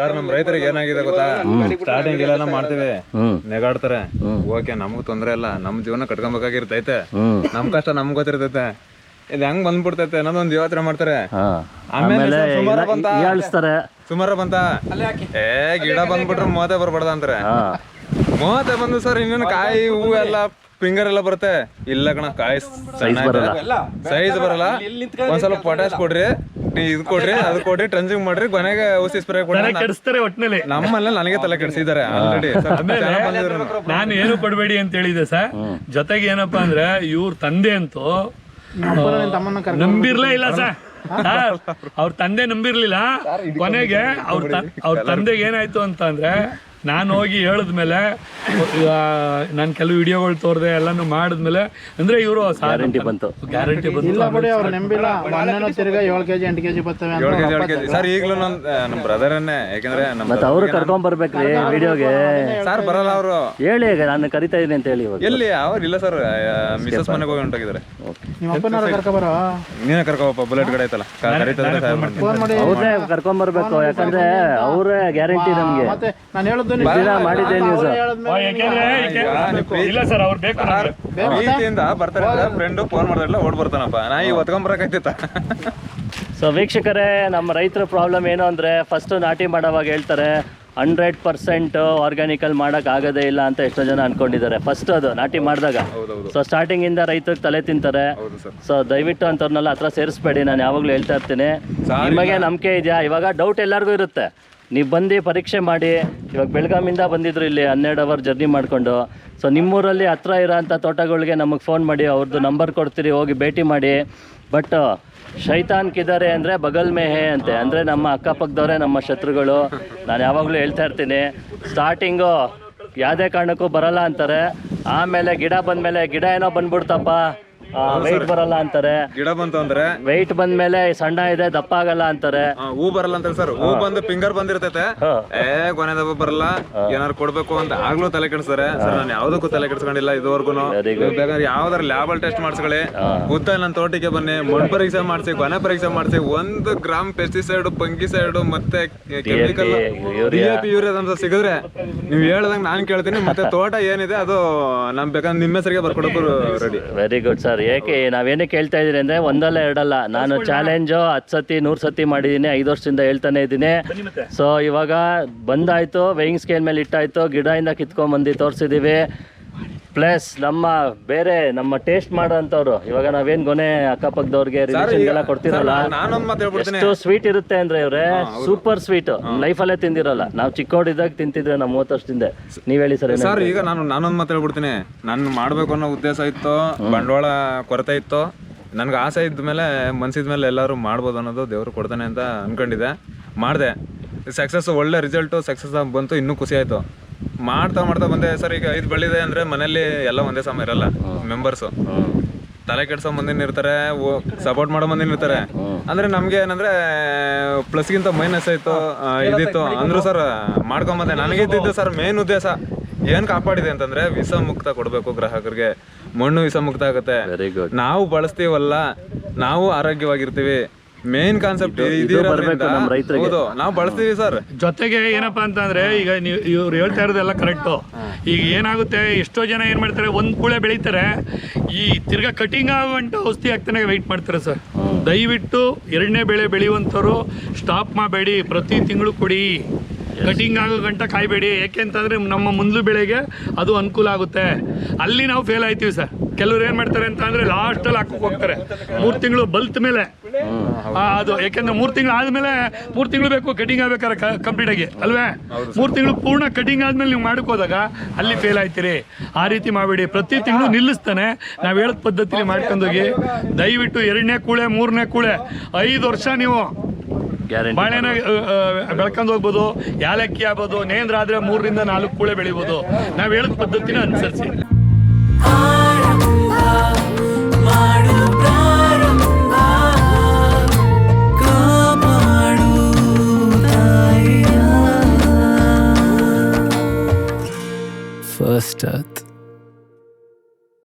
Sir ನಮ್ ರೈತರಿಗೆ ಏನಾಗಿದೆ ಗೊತ್ತಾ? ಸ್ಟಾರ್ಟಿಂಗ್ ಎಲ್ಲ ಮಾಡ್ತೀವಿ. ನೆಗಾಡ್ತಾರೆ. ಓಕೆ ನಮಗೂ ತೊಂದ್ರೆ ಇಲ್ಲ. ನಮ್ ಜೀವನ ಕಟ್ಕೊಬೇಕಾಗಿರ್ತೈತೆ. ನಮ್ ಕಷ್ಟ ನಮ್ಗ್ ಗೊತ್ತಿರ್ತೈತೆ. ಇದು ಹೆಂಗ್ ಬಂದ್ಬಿಡ್ತೈತೆ ಅನ್ನೋದೊಂದು ಯೋಚನೆ ಮಾಡ್ತಾರೆ. ಆಮೇಲೆ ಸುಮಾರ ಬಂತ? ಹೀಯಾಳಿಸ್ತಾರೆ ಸುಮಾರ ಬಂತ? ಏ ಗಿಡ ಬಂದ್ಬಿಟ್ರೆ ಮೋತೆ ಬರ್ಬಾರ್ದ ಅಂತಾರೆ ಮೋತೆ ಬಂದು ಸರ್ ಇನ್ನೇನು ಕಾಯಿ ಹೂವು ಎಲ್ಲ ಫಿಂಗರ್ ಎಲ್ಲ ಬರುತ್ತೆ. ಇಲ್ಲ ಕಣ ಕಾಯಿ ಸೈಜ್ ಬರಲ್ಲ. ಒಂದ್ಸಲ ಪೊಟ್ಯಾಶ್ ಕೊಡ್ರಿ. ಇದು ಕೊಡ್ರಿ ಅದು ಕೊಡ್ರಿ ಟ್ರಂಜಿಂಗ್ ಮಾಡ್ರಿ ಕೊನೆಗೆ ಔಷಧಿ ಸ್ಪ್ರೇ ಕೊಡ್ರಿ ಕೆಡಿಸ್ತಾರೆ ಒಟ್ಟಿನಲ್ಲಿ ನಮ್ಮಲ್ಲ ನನಗೆ ತಲೆ ಕೆಡಿಸಿದ್ದಾರೆ ಆಲ್ರೆಡಿ ನಾನು ಏನು ಕೊಡಬೇಡಿ ಅಂತ ಹೇಳಿದೆ ಸರ್. ಜೊತೆಗೆ ಏನಪ್ಪಾ ಅಂದ್ರೆ ಇವ್ರ ತಂದೆ ಅಂತೂ ನಂಬಿರ್ಲೇ ಇಲ್ಲ ಸರ್. ಸರ್ ಅವ್ರ ತಂದೆ ನಂಬಿರ್ಲಿಲ್ಲ. ಕೊನೆಗೆ ಅವ್ರ ಅವ್ರ ತಂದೆಗೆ ಏನಾಯ್ತು ಅಂತ ಅಂದ್ರೆ ನಾನು ಹೋಗಿ ಹೇಳಿದ್ಮೇಲೆ ನಾನು ಕೆಲವು ವಿಡಿಯೋಗಳು ತೋರ್ದೆ ಎಲ್ಲಾನು ಮಾಡಿದ್ಮೇಲೆ ಅಂದ್ರೆ ಇವರು ಗ್ಯಾರಂಟಿ ಬಂತು. ಗ್ಯಾರಂಟಿ ಬಂತು. ಇಲ್ಲ ಬಿಡಿ ಅವ್ರು ನಂಬಿಲ್ಲ ಮೊನ್ನೆನೂ ತಿರ್ಗಾ ಏಳು ಕೆಜಿ ಎಂಟು ಕೆಜಿ ಬರ್ತವೆ ಏಳು ಅಂತ ಕೆಜಿ ಏಳು ಕೆಜಿ. ಸರ್ ಈಗಲೂ ನನ್ನ ನಮ್ಮ ಬ್ರದರನ್ನೇ ಯಾಕಂದ್ರೆ ನಮ್ಮ ಮತ್ತೆ ಅವರು ಕರ್ಕೊಂಡ್ ಬರ್ಬೇಕ್ರಿ ವಿಡಿಯೋಗೆ. ಸರ್ ಬರಲ್ಲ ಅವರು. ಹೇಳಿ ಈಗ ನಾನು ಕರಿತಾ ಇದ್ದೀನಿ ಅಂತ ಹೇಳಿ ಇವಾಗ. ಎಲ್ಲಿ? ಅವ್ರು ಇಲ್ಲ ಸರ್ ಮಿಸಸ್ ಮನೆಗೆ ಹೋಗಿ ಹೊಂಟೋಗಿದ್ದಾರೆ. ನಿಮ್ಮ ಅಪ್ಪನಾರ ಕರ್ಕೊಬರೋ ನೀನೇ ಕರ್ಕೋಪ್ಪ ಬುಲೆಟ್ ಗಾಡಿ ಐತಲ್ಲ. ಕರೀತಂದ್ರೆ ಇದ್ದಾರೆ ಸರ್ ಫೋನ್ ಮಾಡಿ ಅವ್ರನ್ನೇ ಕರ್ಕೊಂಡ್ ಬರ್ಬೇಕು ಯಾಕಂದ್ರೆ ಅವರೇ ಗ್ಯಾರಂಟಿ ನಮ್ಗೆ. ಮತ್ತೆ ನಾನು ಹೇಳದ್ದು ದಿನ ಮಾಡಿದ್ದೆ ನ್ಯೂಸ್ ಯಾಕೆಂದ್ರೆ ಯಾಕೆ- ಇಲ್ಲ ಸರ್ ಅವ್ರು ಬೇಕು ನಮ್ಗೆ. ಪ್ರೀತಿಯಿಂದ ಬರ್ತಾರೆ ಫ್ರೆಂಡ್ ಫೋನ್ ಮಾಡಿದ್ರಲ್ಲ ಓಡ್ ಬರ್ತಾನಪ್ಪ. ನಾ ಈಗ ಒತ್ಕೊಂಬರಕೈತಿತ್ತ ಸೊ ವೀಕ್ಷಕರೇ ನಮ್ಮ ರೈತರ ಪ್ರಾಬ್ಲಮ್ ಏನು ಅಂದ್ರೆ ಫಸ್ಟ್ ನಾಟಿ ಮಾಡೋವಾಗ ಹೇಳ್ತಾರೆ ಹಂಡ್ರೆಡ್ ಪರ್ಸೆಂಟ್ ಆರ್ಗ್ಯಾನಿಕಲ್ ಮಾಡಕ್ ಆಗೋದೇ ಇಲ್ಲ ಅಂತ ಎಷ್ಟೋ ಜನ ಅನ್ಕೊಂಡಿದ್ದಾರೆ. ಫಸ್ಟ್ ಅದು ನಾಟಿ ಮಾಡಿದಾಗ. ಸೊ ಸ್ಟಾರ್ಟಿಂಗಿಂದ ರೈತರಿಗೆ ತಲೆ ತಿಂತಾರೆ. ಹೌದು ಸರ್. ಸೊ ದಯವಿಟ್ಟು ಅಂತವ್ರನ್ನೆಲ್ಲ ಹತ್ರ ಸೇರಿಸ್ಬೇಡಿ ನಾನು ಯಾವಾಗಲೂ ಹೇಳ್ತಾ ಇರ್ತೀನಿ. ನಿಮಗೆ ನಂಬಿಕೆ ಇದೆಯಾ? ಇವಾಗ ಡೌಟ್ ಎಲ್ಲರಿಗೂ ಇರುತ್ತೆ. ನೀವು ಬಂದು ಪರೀಕ್ಷೆ ಮಾಡಿ, ಇವಾಗ ಬೆಳಗಾಮಿಂದ ಬಂದಿದ್ರು ಇಲ್ಲಿ ಹನ್ನೆರಡು ಅವರ್ ಜರ್ನಿ ಮಾಡಿಕೊಂಡು. ಸೊ ನಿಮ್ಮೂರಲ್ಲಿ ಹತ್ರ ಇರೋಂಥ ತೋಟಗಳಿಗೆ ನಮಗೆ ಫೋನ್ ಮಾಡಿ ಅವ್ರದ್ದು ನಂಬರ್ ಕೊಡ್ತೀರಿ, ಹೋಗಿ ಭೇಟಿ ಮಾಡಿ. ಬಟ್ ಶೈತಾನ್ಕಿದ್ದಾರೆ ಅಂದರೆ ಬಗಲ್ ಮೇಹೆ ಅಂತೆ. ಅಂದರೆ ನಮ್ಮ ಅಕ್ಕಪಕ್ಕದವರೇ, ನಮ್ಮ ಶತ್ರುಗಳು. ನಾನು ಯಾವಾಗಲೂ ಹೇಳ್ತಾ ಇರ್ತೀನಿ. ಸ್ಟಾರ್ಟಿಂಗು ಯಾವುದೇ ಕಾರಣಕ್ಕೂ ಬರಲ್ಲ ಅಂತಾರೆ. ಆಮೇಲೆ ಗಿಡ ಬಂದಮೇಲೆ ಗಿಡ ಏನೋ ಬಂದ್ಬಿಡ್ತಪ್ಪ. ವೆಯ್ಟ್ ಬರಲ್ಲ ಅಂತಾರೆ. ಗಿಡ ಬಂತು ಅಂದ್ರೆ? ವೆಯ್ಟ್ ಬಂದ್ಮೇಲೆ ಸಣ್ಣ ಇದೆ ದಪ್ಪ ಆಗಲ್ಲ ಅಂತಾರೆ. ಆ, ಹೂ ಬರಲ್ಲ ಅಂತ ಸರ್. ಹೂ ಬಂದು ಫಿಂಗರ್ ಬಂದಿರ್ತೈತೆ. ಏ ಕೊನೆ ದಬ್ಬ ಬರಲ್ಲ. ಏನಾರು ಕೊಡ್ಬೇಕು ಅಂತ ಆಗ್ಲೂ ತಲೆ ಕೆಡಿಸ್ತಾರೆ. ಸರ್ ನಾನು ಯಾವ್ದಕ್ಕೂ ತಲೆ ಕೆಡಿಸ್ಕೊಂಡಿಲ್ಲ ಇದುವರೆಗೂ ಬೇಕಾದ್ರೆ ಯಾವ್ದಾರ ಲ್ಯಾಬಲ್ ಟೆಸ್ಟ್ ಮಾಡಿಸ್ಕೊಳ್ಳಿ. ಉದ್ದ ನನ್ನ ತೋಟಕ್ಕೆ ಬನ್ನಿ. ಮಣ್ಣು ಪರೀಕ್ಷೆ ಮಾಡಿಸಿ ಕೊನೆ ಪರೀಕ್ಷೆ ಮಾಡಿಸಿ. ಒಂದು ಗ್ರಾಮ್ ಪೆಸ್ಟಿಸೈಡ್ ಪಂಕಿಸೈಡ್ ಮತ್ತೆ ಕೆಮಿಕಲ್ ಯೂರಿಯಾ. ಪಿ ಯೂರಿಯಾ ಅಂತ ಸಿಗಿದ್ರೆ ನೀವು ಹೇಳ್ದಂಗೆ ನಾನು ಕೇಳ್ತೀನಿ. ಮತ್ತೆ ತೋಟ ಏನಿದೆ ಅದು ನಮ್ ಬೇಕಾದ್ರೆ ನಿಮ್ಮ ಹೆಸರಿಗೆ ಬರ್ಕೊಡಕ್ಕೂ ರೆಡಿ ವೆರಿ ಗುಡ್ ಸರ್ ಏಕೆ ನಾವೇನಕ್ಕೆ ಹೇಳ್ತಾ ಇದ್ದೀನಿ ಅಂದರೆ ಒಂದಲ್ಲ ಎರಡಲ್ಲ. ನಾನು ಚಾಲೆಂಜು ಹತ್ತು ಸತಿ ನೂರು ಸತಿ ಮಾಡಿದ್ದೀನಿ ಐದು ವರ್ಷದಿಂದ ಹೇಳ್ತಾನೆ ಇದ್ದೀನಿ. ಸೊ ಇವಾಗ ಬಂದಾಯ್ತು ವೆಯಿಂಗ್ ಸ್ಕೇಲ್ ಮೇಲೆ ಇಟ್ಟಾಯಿತು ಗಿಡದಿಂದ ಕಿತ್ಕೊಂಡ್ಬಂದು ತೋರಿಸಿದ್ದೀವಿ ಪ್ಲಸ್ ನಮ್ಮ ಬೇರೆ ನಮ್ಮ ಟೇಸ್ಟ್ ಮಾಡೋಂಥವ್ರು ಇವಾಗ ನಾವೇನ್ ಗೊನೆ ಅಕ್ಕಪಕ್ಕದವ್ರಿಗೆ ರಿಲೇಷನ್ಗೆಲ್ಲ ಕೊಡ್ತಿರಲ್ಲ. ನಾನೊಂದ್ ಮಾತು ಹೇಳ್ಬಿಡ್ತೀನಿ. ಎಷ್ಟು ಸ್ವೀಟ್ ಇರುತ್ತೆ ಅಂದ್ರೆ ಇವ್ರೆ ಸೂಪರ್ ಸ್ವೀಟ್ ಲೈಫಲ್ಲೇ ತಿಂದಿರಲ್ಲ. ನಾವು ಚಿಕ್ಕೋಡಿದಾಗ ತಿಂತಿದ್ರೆ ನಾವು ಮೂವತ್ತು ವರ್ಷದಿಂದ. ನೀವ್ ಹೇಳಿ ಸರ್ ಸರ್ ಈಗ ನಾನು ನಾನೊಂದ್ ಮಾತು ಹೇಳ್ಬಿಡ್ತೀನಿ. ನನ್ ಮಾಡ್ಬೇಕು ಅನ್ನೋ ಉದ್ದೇಶ ಇತ್ತು ಬಂಡವಾಳ ಕೊರತೆ ಇತ್ತು. ನನ್ಗೆ ಆಸೆ ಇದ್ಮೇಲೆ ಮನ್ಸಿದ ಮೇಲೆ ಎಲ್ಲರೂ ಮಾಡ್ಬೋದು ಅನ್ನೋದು ದೇವ್ರು ಕೊಡ್ತಾನೆ ಅಂತ ಅನ್ಕೊಂಡಿದ್ದೆ. ಮಾಡಿದೆ. ಸಕ್ಸಸ್ ಒಳ್ಳೆ ರಿಸಲ್ಟು ಸಕ್ಸಸ್ ಬಂತು ಇನ್ನೂ ಖುಷಿ ಆಯ್ತು. ಮಾಡ್ತಾ ಮಾಡ್ತಾ ಬಂದೆ ಸರ್ ಈಗ ಐದು ಬಳ್ಳಿದೆ ಅಂದ್ರೆ ಮನೇಲಿ ಎಲ್ಲ ಒಂದೇ ಸಮ ಇರಲ್ಲ ಮೆಂಬರ್ಸು ತಲೆ ಕೆಡ್ಸೋ ಮಂದಿನ ಇರ್ತಾರೆ ಸಪೋರ್ಟ್ ಮಾಡೋ ಮಂದಿನ ಇರ್ತಾರೆ. ಅಂದ್ರೆ ನಮ್ಗೆ ಏನಂದ್ರೆ ಪ್ಲಸ್ಗಿಂತ ಮೈನಸ್ ಆಯ್ತು ಆ, ಇದಿತ್ತು. ಅಂದ್ರು ಸರ್ ಮಾಡ್ಕೊಂಬಂದೆ. ನನಗೆ ಇದ್ದಿದ್ದು ಸರ್ ಮೇನ್ ಉದ್ದೇಶ ಏನ್ ಕಾಪಾಡಿದೆ ಅಂತಂದ್ರೆ ವಿಷ ಮುಕ್ತ ಕೊಡ್ಬೇಕು ಗ್ರಾಹಕರಿಗೆ. ಮಣ್ಣು ವಿಷ ಮುಕ್ತ ಆಗುತ್ತೆ. ವೆರಿ ಗುಡ್ ನಾವು ಬಳಸ್ತೀವಲ್ಲ ನಾವು ಆರೋಗ್ಯವಾಗಿರ್ತೀವಿ. Main concept. ಹೌದು ನಾವು ಬಳಸ್ತೀವಿ ಸರ್. ಜೊತೆಗೆ ಏನಪ್ಪಾ ಅಂತಂದ್ರೆ ಈಗ ನೀವು ಇವ್ರು ಹೇಳ್ತಾ ಇರೋದೆಲ್ಲ ಕರೆಕ್ಟು ಈಗ ಏನಾಗುತ್ತೆ ಎಷ್ಟೋ ಜನ ಏನು ಮಾಡ್ತಾರೆ ಒಂದು ಕೂಳೆ ಬೆಳೀತಾರೆ. ಈ ತಿರ್ಗಾ ಕಟಿಂಗ್ ಆಗುವಂಟ ಔಷಧಿ ಹಾಕ್ತಾನೆ ವೆಯ್ಟ್ ಮಾಡ್ತಾರೆ ಸರ್. ದಯವಿಟ್ಟು ಎರಡನೇ ಬೆಳೆ ಬೆಳೆಯುವಂಥವ್ರು ಸ್ಟಾಪ್ ಮಾಡಬೇಡಿ ಪ್ರತಿ ತಿಂಗಳು ಕೊಡಿ. ಕಟಿಂಗ್ ಆಗೋ ಗಂಟ ಕಾಯಬೇಡಿ. ಯಾಕೆಂತಂದ್ರೆ ನಮ್ಮ ಮುಂದ್ಲು ಬೆಳೆಗೆ ಅದು ಅನುಕೂಲ ಆಗುತ್ತೆ. ಅಲ್ಲಿ ನಾವು ಫೇಲ್ ಆಯ್ತೀವಿ ಸರ್. ಕೆಲವ್ರು ಏನು ಮಾಡ್ತಾರೆ ಅಂತ ಅಂದ್ರೆ ಲಾಸ್ಟಲ್ಲಿ ಹಾಕೋಕೆ ಹೋಗ್ತಾರೆ. ಮೂರು ತಿಂಗಳು ಬಲ್ತ್ ಮೇಲೆ. ಅದು ಯಾಕೆಂದ್ರೆ ಮೂರು ತಿಂಗಳು ಆದ್ಮೇಲೆ ಮೂರು ತಿಂಗಳು ಬೇಕು ಕಟಿಂಗ್ ಆಗ್ಬೇಕಾರೆ ಕಂಪ್ಲೀಟ್ ಆಗಿ ಅಲ್ವೇ? ಮೂರು ತಿಂಗಳು ಪೂರ್ಣ ಕಟಿಂಗ್ ಆದ್ಮೇಲೆ ನೀವು ಮಾಡಕ್ ಹೋದಾಗ ಅಲ್ಲಿ ಫೇಲ್ ಆಯ್ತೀರಿ. ಆ ರೀತಿ ಮಾಡಬೇಡಿ. ಪ್ರತಿ ತಿಂಗಳು ನಿಲ್ಲಿಸ್ತಾನೆ. ನಾವು ಹೇಳದ್ ಪದ್ಧತಿಲಿ ಮಾಡ್ಕೊಂಡೋಗಿ ದಯವಿಟ್ಟು ಎರಡನೇ ಕೂಳೆ ಮೂರನೇ ಕೂಳೆ. ಐದು ವರ್ಷ ನೀವು ಬಾಳೆಹಣ್ಣು ಬೆಳ್ಕೊಂಡು ಹೋಗ್ಬೋದು ಯಾಲಕ್ಕಿ ಆಗ್ಬೋದು ನೇಂದ್ರ ಆದ್ರೆ ಮೂರರಿಂದ ನಾಲ್ಕು ಕೂಳೆ ಬೆಳಿಬೋದು. ನಾವು ಹೇಳಿದ ಪದ್ಧತಿನ ಅನುಸರಿಸಿ. First Earth.